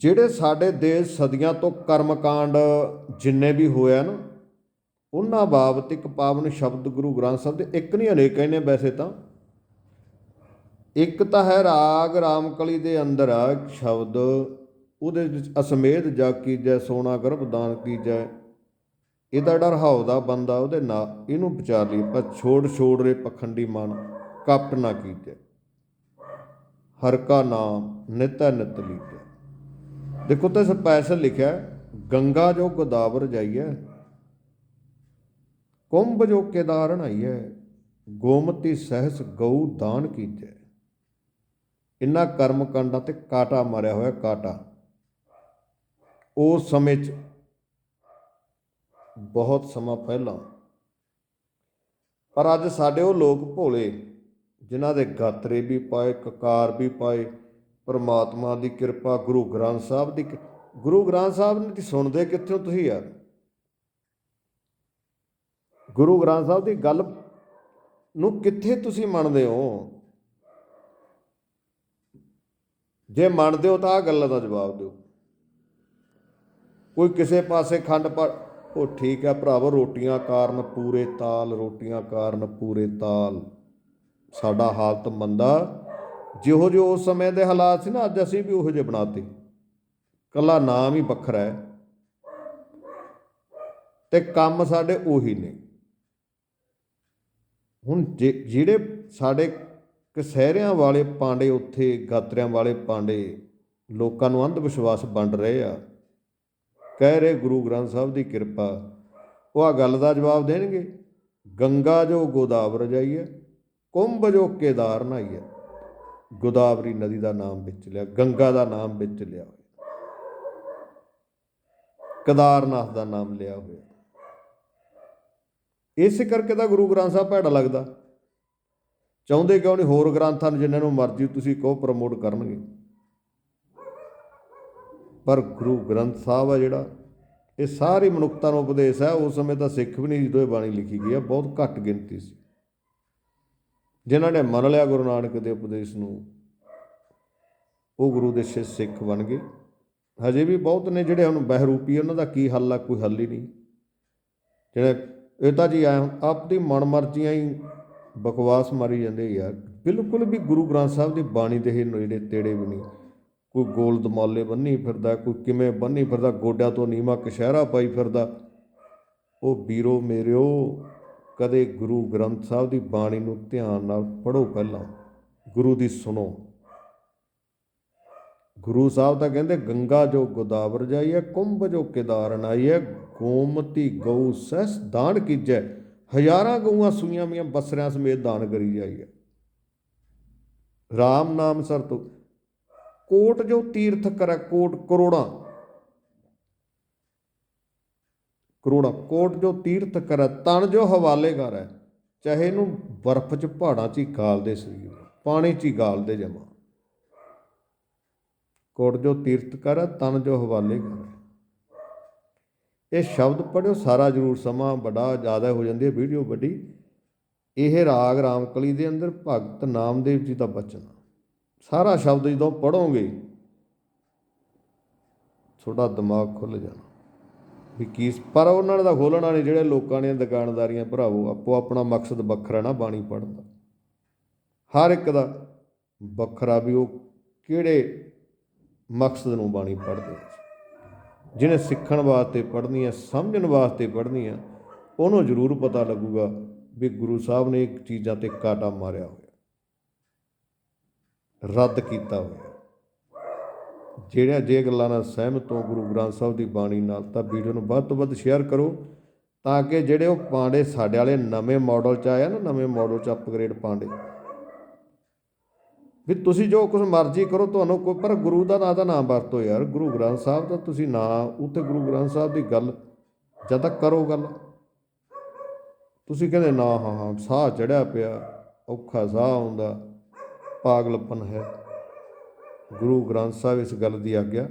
ਜਿਹੜੇ ਸਾਡੇ ਦੇਸ਼ ਸਦੀਆਂ ਤੋਂ ਕਰਮਕਾਂਡ ਜਿੰਨੇ ਵੀ ਹੋਇਆ ਨਾ ਉਹਨਾਂ ਬਾਬਤ ਇੱਕ ਪਾਵਨ ਸ਼ਬਦ ਗੁਰੂ ਗ੍ਰੰਥ ਸਾਹਿਬ ਦੇ ਇੱਕ ਨਹੀਂ ਅਨੇਕ ਹੀ ਨੇ ਵੈਸੇ ਤਾਂ। ਇੱਕ ਤਾਂ ਹੈ ਰਾਗ, ਰਾਮਕਲੀ ਦੇ ਅੰਦਰ ਸ਼ਬਦ, ਉਹਦੇ ਵਿੱਚ ਅਸਮੇਧ ਜਗ ਕੀਜੈ, ਸੋਨਾ ਗਰਭਦਾਨ ਕੀਜੈ। ਇਹਦਾ ਡਰ ਹਉਦਾ ਬੰਦਾ ਉਹਦੇ ਨਾਲ ਇਹਨੂੰ ਵਿਚਾਰ ਲਈ ਪਰ ਛੋੜ ਛੋੜ ਰੇ ਪਖੰਡੀ ਮਨ ਕਪਟ ਨਾ ਕੀਜੈ। ਹਰ ਕਾ ਨਾਮ ਨਿਤੈ ਨਿਤ ਲੀਜੈ। ਦੇਖੋ ਤੇ ਸਪੈਸ਼ਲ ਲਿਖਿਆ ਗੰਗਾ ਜੋ ਗੋਦਾਵਰ ਜਾਈਐ ਕੁੰਭ ਜੋ ਕੇਦਾਰਨ ਆਈਐ ਗੋਮਤੀ ਸਹਿਸ ਗਊ ਦਾਨ ਕੀਜੈ ਇਨ੍ਹਾਂ ਕਰਮ ਕਾਂਡਾਂ ਤੇ ਕਾਟਾ ਮਾਰਿਆ ਹੋਇਆ ਕਾਟਾ। ਉਸ ਸਮੇਂ 'ਚ ਬਹੁਤ ਸਮਾਂ ਪਹਿਲਾਂ, ਪਰ ਅੱਜ ਸਾਡੇ ਉਹ ਲੋਕ ਭੋਲੇ, ਜਿਨ੍ਹਾਂ ਦੇ ਗਾਤਰੇ ਵੀ ਪਾਏ, ਕਕਾਰ ਵੀ ਪਾਏ ਪਰਮਾਤਮਾ ਦੀ ਕਿਰਪਾ, ਗੁਰੂ ਗ੍ਰੰਥ ਸਾਹਿਬ ਦੀ ਗੁਰੂ ਗ੍ਰੰਥ ਸਾਹਿਬ ਨੇ ਸੁਣਦੇ ਕਿੱਥੋਂ ਤੁਸੀਂ ਯਾਰ? ਗੁਰੂ ਗ੍ਰੰਥ ਸਾਹਿਬ ਦੀ ਗੱਲ ਨੂੰ ਕਿੱਥੇ ਤੁਸੀਂ ਮੰਨਦੇ ਹੋ? ਜੇ ਮੰਨਦੇ ਹੋ ਤਾਂ ਆ ਗੱਲਾਂ ਦਾ ਜਵਾਬ ਦਿਓ। ਕੋਈ ਕਿਸੇ ਪਾਸੇ ਖੰਡ ਪਰ ਉਹ ਠੀਕ ਹੈ ਭਰਾਵੋ, ਰੋਟੀਆਂ ਕਾਰਨ ਪੂਰੇ ਤਾਲ, ਰੋਟੀਆਂ ਕਾਰਨ ਪੂਰੇ ਤਾਲ। ਸਾਡਾ ਹਾਲਤ ਮੰਦਾ। ਜਿਹੋ ਜਿਹੇ ਉਸ ਸਮੇਂ ਦੇ ਹਾਲਾਤ ਸੀ ਨਾ, ਅੱਜ ਅਸੀਂ ਵੀ ਉਹੋ ਜਿਹੇ ਬਣਾਤੇ। ਕੱਲਾ ਨਾਮ ਹੀ ਵੱਖਰਾ ਹੈ। ਤੇ ਕੰਮ ਸਾਡੇ ਉਹੀ ਨੇ। ਹੁਣ ਜੇ- ਜਿਹੜੇ ਸਾਡੇ ਕਸਹਿਰਿਆਂ ਵਾਲੇ ਪਾਂਡੇ, ਉੱਥੇ ਗਾਤਰਿਆਂ ਵਾਲੇ ਪਾਂਡੇ, ਲੋਕਾਂ ਨੂੰ ਅੰਧ ਵਿਸ਼ਵਾਸ ਵੰਡ ਰਹੇ ਆ, ਕਹਿ ਰਹੇ ਗੁਰੂ ਗ੍ਰੰਥ ਸਾਹਿਬ ਦੀ ਕਿਰਪਾ, ਉਹ ਆ ਗੱਲ ਦਾ ਜਵਾਬ ਦੇਣਗੇ। ਗੰਗਾ ਜੋ ਗੋਦਾਵਰ ਜਾਈਏ ਕੁੰਭ ਜੋ ਕੇਦਾਰ ਨਹਾਈਏ ਗੋਦਾਵਰੀ ਨਦੀ ਦਾ ਨਾਮ ਵਿੱਚ ਲਿਆ, ਗੰਗਾ ਦਾ ਨਾਮ ਵਿੱਚ ਲਿਆ ਹੋਇਆ। ਕੇਦਾਰਨਾਥ ਦਾ ਨਾਮ ਲਿਆ ਹੋਇਆ। ਇਸੇ ਕਰਕੇ ਤਾਂ ਗੁਰੂ ਗ੍ਰੰਥ ਸਾਹਿਬ ਭੈੜਾ ਲੱਗਦਾ। ਚਾਹੁੰਦੇ ਕਿਉਂ ਨਹੀਂ? ਹੋਰ ਗ੍ਰੰਥਾਂ ਨੂੰ ਜਿਨ੍ਹਾਂ ਨੂੰ ਮਰਜ਼ੀ ਤੁਸੀਂ ਕਹੋ, ਪ੍ਰਮੋਟ ਕਰਨਗੇ। ਪਰ ਗੁਰੂ ਗ੍ਰੰਥ ਸਾਹਿਬ ਆ ਜਿਹੜਾ, ਇਹ ਸਾਰੀ ਮਨੁੱਖਤਾ ਨੂੰ ਉਪਦੇਸ਼ ਹੈ। ਉਸ ਸਮੇਂ ਤਾਂ ਸਿੱਖ ਵੀ ਨਹੀਂ ਜਦੋਂ ਇਹ ਬਾਣੀ ਲਿਖੀ ਗਈ ਆ, ਬਹੁਤ ਘੱਟ ਗਿਣਤੀ ਸੀ। ਜਿਨ੍ਹਾਂ ਨੇ ਮੰਨ ਲਿਆ ਗੁਰੂ ਨਾਨਕ ਦੇ ਉਪਦੇਸ਼ ਨੂੰ, ਉਹ ਗੁਰੂ ਦੇ ਸਿੱਖ ਸਿੱਖ ਬਣ ਗਏ। ਹਜੇ ਵੀ ਬਹੁਤ ਨੇ ਜਿਹੜੇ ਹੁਣ ਬਹਿਰੂਪੀ, ਉਹਨਾਂ ਦਾ ਕੀ ਹੱਲ ਆ, ਕੋਈ ਹੱਲ ਹੀ ਨਹੀਂ। ਜਿਹੜੇ ਇਹ ਤਾਂ ਜੀ ਐਂ ਆਪਦੀ ਮਨਮਰਜ਼ੀਆਂ ਹੀ ਬਕਵਾਸ ਮਾਰੀ ਜਾਂਦੇ ਯਾਰ ਬਿਲਕੁਲ ਵੀ ਗੁਰੂ ਗ੍ਰੰਥ ਸਾਹਿਬ ਦੀ ਬਾਣੀ ਦੇ ਇਹ ਨੇੜੇ ਤੇੜੇ ਵੀ ਨਹੀਂ। ਕੋਈ ਗੋਲ ਦਮਾਲੇ ਬੰਨੀ ਫਿਰਦਾ, ਕੋਈ ਕਿਵੇਂ ਬੰਨੀ ਫਿਰਦਾ, ਗੋਡਿਆਂ ਤੋਂ ਨੀਵਾ ਕਸ਼ਹਿਰਾ ਪਾਈ ਫਿਰਦਾ। ਉਹ ਵੀਰੋ, ਮੇਰਿਓ ਕਦੇ ਗੁਰੂ ਗ੍ਰੰਥ ਸਾਹਿਬ ਦੀ ਬਾਣੀ ਨੂੰ ਧਿਆਨ ਨਾਲ ਪੜ੍ਹੋ ਪਹਿਲਾਂ, ਗੁਰੂ ਦੀ ਸੁਣੋ। ਗੁਰੂ ਸਾਹਿਬ ਤਾਂ ਕਹਿੰਦੇ, ਗੰਗਾ ਜੋ ਗੋਦਾਵਰ ਜਾਈਏ ਕੁੰਭ ਜੋ ਕੇਦਾਰਨ ਆਈਏ ਗੋਮਤੀ ਗਊ ਸਹਿਸ ਦਾਨ ਕੀਜੈ, ਹਜ਼ਾਰਾਂ ਗਊਆਂ ਸੂਈਆਂ ਮੀਆਂ ਬਸਰਿਆਂ ਸਮੇਤ ਦਾਨ ਕਰੀ ਜਾਈਏ RAM ਨਾਮ ਸਰ ਤੋਂ ਕੋਟ ਜੋ ਤੀਰਥ ਕਰੈ, ਕੋਟ ਕਰੋੜਾਂ ਕਰੋੜਾਂ ਕੋਟ ਜੋ ਤੀਰਥ ਕਰੈ, ਤਨ ਜੋ ਹਵਾਲੇ ਕਰੈ ਚਾਹੇ ਇਹਨੂੰ ਬਰਫ਼ 'ਚ ਪਹਾੜਾਂ 'ਚ ਹੀ ਗਾਲਦੇ ਸਰੀਰ ਪਾਣੀ 'ਚ ਹੀ ਗਾਲਦੇ ਜਮਾ। ਕੋਟ ਜੋ ਤੀਰਥ ਕਰੈ, ਤਨ ਜੋ ਹਵਾਲੇ ਕਰੈ ਇਹ ਸ਼ਬਦ ਪੜਿਓ ਸਾਰਾ ਜ਼ਰੂਰ ਸਮਾਂ ਬੜਾ ਜ਼ਿਆਦਾ ਹੋ ਜਾਂਦੀ ਹੈ, ਵੀਡੀਓ ਵੱਡੀ। ਇਹ ਰਾਗ ਰਾਮਕਲੀ ਦੇ ਅੰਦਰ ਭਗਤ ਨਾਮਦੇਵ ਜੀ ਦਾ ਬਚਨ। ਸਾਰਾ ਸ਼ਬਦ ਜਦੋਂ ਪੜੋਗੇ ਤੁਹਾਡਾ ਦਿਮਾਗ ਖੁੱਲ ਜਾਣਾ। ਵੀ ਕੀ ਪਰ ਉਹਨਾਂ ਨੇ ਤਾਂ ਖੋਲਣਾ ਨਹੀਂ ਜਿਹੜੇ ਲੋਕਾਂ ਨੇ ਦੁਕਾਨਦਾਰੀਆਂ ਭਰਾਵੋ, ਆਪੋ ਆਪਣਾ ਮਕਸਦ ਵੱਖਰਾ ਨਾ ਬਾਣੀ ਪੜਨ ਦਾ। ਹਰ ਇੱਕ ਦਾ ਵੱਖਰਾ ਵੀ ਉਹ ਕਿਹੜੇ ਮਕਸਦ ਨੂੰ ਬਾਣੀ ਪੜ੍ਹਦੇ ਜਿਹਨੇ ਸਿੱਖਣ ਵਾਸਤੇ ਪੜ੍ਹਨੀ ਹੈ ਸਮਝਣ ਵਾਸਤੇ ਪੜ੍ਹਨੀ ਹੈ ਉਹਨੂੰ ਜ਼ਰੂਰ ਪਤਾ ਲੱਗੂਗਾ ਵੀ ਗੁਰੂ ਸਾਹਿਬ ਨੇ ਇੱਕ ਚੀਜ਼ਾਂ ਤੇ ਕਾਟਾ ਮਾਰਿਆ ਹੋਇਆ। ਰੱਦ ਕੀਤਾ ਹੋਇਆ। ਜਿਹੜਿਆਂ ਜੇ ਗੱਲਾਂ ਨਾਲ ਸਹਿਮਤ ਹੋ ਗੁਰੂ ਗ੍ਰੰਥ ਸਾਹਿਬ ਦੀ ਬਾਣੀ ਨਾਲ, ਤਾਂ ਵੀਡੀਓ ਨੂੰ ਵੱਧ ਤੋਂ ਵੱਧ ਸ਼ੇਅਰ ਕਰੋ, ਤਾਂ ਕਿ ਜਿਹੜੇ ਉਹ ਪਾਂਡੇ ਸਾਡੇ ਵਾਲੇ ਨਵੇਂ ਮਾਡਲ ਚ ਆਇਆ ਨਾ, ਨਵੇਂ ਮਾਡਲ ਚ ਅਪਗ੍ਰੇਡ ਪਾਂਡੇ। ਵੀ ਤੁਸੀਂ ਜੋ ਕੁਝ ਮਰਜ਼ੀ ਕਰੋ ਤੁਹਾਨੂੰ ਕੋਈ, ਪਰ ਗੁਰੂ ਦਾ ਨਾਂ ਦਾ ਨਾਮ ਵਰਤੋ ਯਾਰ, ਗੁਰੂ ਗ੍ਰੰਥ ਸਾਹਿਬ ਦਾ ਤੁਸੀਂ ਨਾਂ ਉੱਥੇ ਗੁਰੂ ਗ੍ਰੰਥ ਸਾਹਿਬ ਦੀ ਗੱਲ ਜਦ ਤੱਕ ਕਰੋ ਗੱਲ। ਤੁਸੀਂ ਕਹਿੰਦੇ ਨਾ, ਹਾਂ ਹਾਂ, ਸਾਹ ਚੜਿਆ ਪਿਆ, ਔਖਾ ਸਾਹ ਆਉਂਦਾ, ਪਾਗਲਪਨ ਹੈ। ਗੁਰੂ ਗ੍ਰੰਥ ਸਾਹਿਬ ਇਸ ਗੱਲ ਦੀ ਆਗਿਆ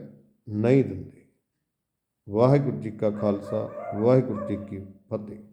ਨਹੀਂ ਦਿੰਦੇ। ਵਾਹਿਗੁਰੂ ਜੀ ਕਾ ਖਾਲਸਾ, ਵਾਹਿਗੁਰੂ ਜੀ ਕੀ ਫਤਿਹ।